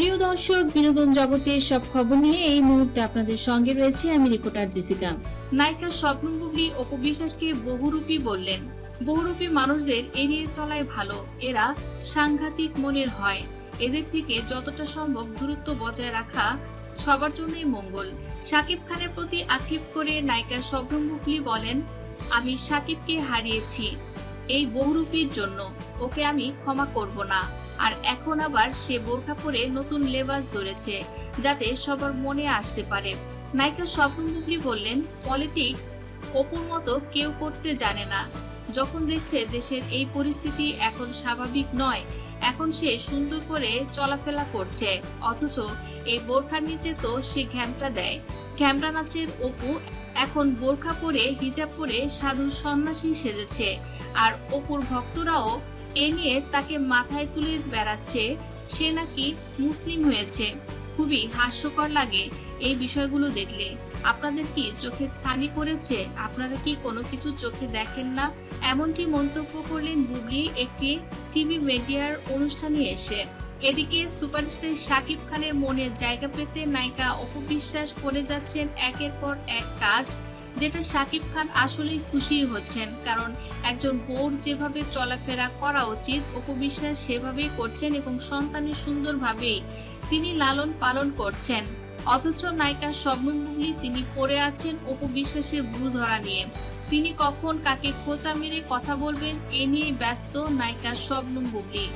প্রিয় দর্শক, বিনোদন জগতের সব খবর নিয়ে এই মুহূর্তে আপনাদের সঙ্গে রয়েছে আমি রিপোর্টার জেসিকা। নায়িকা স্বপ্ন বুবলি অপবিশ্বাসকে বহুরূপী বললেন। বহুরূপী মানুষদের এড়িয়ে চলাই ভালো, এরা সাংঘাতিক মনের হয়। এদের থেকে যতটা সম্ভব দূরত্ব বজায় রাখা সবার জন্যই মঙ্গল। সাকিব খানের প্রতি আক্ষেপ করে নায়িকা স্বপ্ন বুবলি বলেন, আমি সাকিবকে হারিয়েছি। এই বহুরূপীর জন্য ওকে আমি ক্ষমা করব না। আর এখন আবার সে বোরখা পরে নতুন লেবাস ধরেছে, যাতে সবার মনে আসতে পারে। নায়িকা স্বপ্ন বুবলি বললেন, পলিটিক্স অপুর মতো কেউ করতে জানে না। যখন দেখছে দেশের এই পরিস্থিতি এখন স্বাভাবিক নয়, এখন সে সুন্দর করে চলাফেরা করছে, অথচ এই বোরখার নিচে তো সে ঘ্যামটা দেয়। ঘ্যামটা নাচের অপু এখন বোরখা পরে হিজাব পরে সাধু সন্ন্যাসী সেজেছে, আর অপুর ভক্তরাও এ নিয়ে তাকে মাথায় তুলে বেড়াচ্ছে সে নাকি মুসলিম হয়েছে। খুবই হাস্যকর লাগে এই বিষয়গুলো দেখলে। আপনাদের কি চোখে ছানি পড়েছে? আপনারা কি কোনো কিছু চোখে দেখেন না? এমনটি মন্তব্য করলেন বুবলি একটি টিভি মিডিয়ার অনুষ্ঠানে এসে। এদিকে সুপারস্টার শাকিব খানের মনে জায়গা পেতে নায়িকা অপবিশ্বাস করে যাচ্ছেন একের পর এক কাজ। যেটা শাকিব খান আসলেই খুশি হচ্ছেন। কারণ একজন বউর যেভাবে চলাফেরা করা উচিত, অপবিশ্বাস সেভাবেই করছেন এবং সন্তানের সুন্দরভাবেই তিনি লালন পালন করছেন। অথচ নায়িকা শবনম তিনি পড়ে আছেন অপবিশ্বাসের ভুল ধরা নিয়ে। তিনি কখন কাকে খোঁচা মেরে কথা বলবেন, এ নিয়ে ব্যস্ত নায়িকা শবনম বুবলি